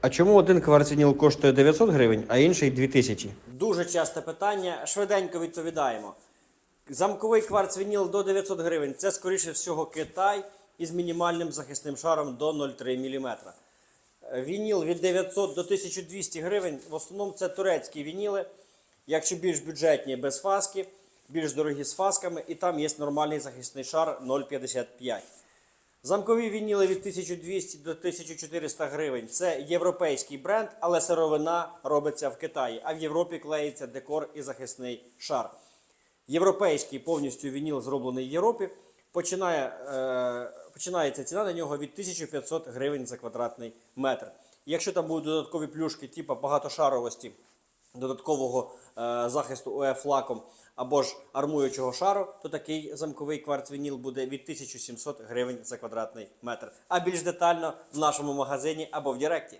А чому один кварцвініл коштує 900 гривень, а інший 2000? Дуже часте питання. Швиденько відповідаємо. Замковий кварцвініл до 900 гривень це, скоріше всього, Китай із мінімальним захисним шаром до 0,3 мм. Вініл від 900 до 1200 гривень. В основному це турецькі вініли. Якщо більш бюджетні без фаски, більш дорогі з фасками, і там є нормальний захисний шар 0,55. Замкові вініли від 1200 до 1400 гривень. Це європейський бренд, але сировина робиться в Китаї, а в Європі клеїться декор і захисний шар. Європейський повністю вініл зроблений в Європі. Починає, е, починається ціна на нього від 1500 гривень за квадратний метр. Якщо там будуть додаткові плюшки, типу багатошаровості, додаткового е, захисту УФ лаком або ж армуючого шару, то такий замковий кварцвініл буде від 1700 гривень за квадратний метр. А більш детально в нашому магазині або в Директі.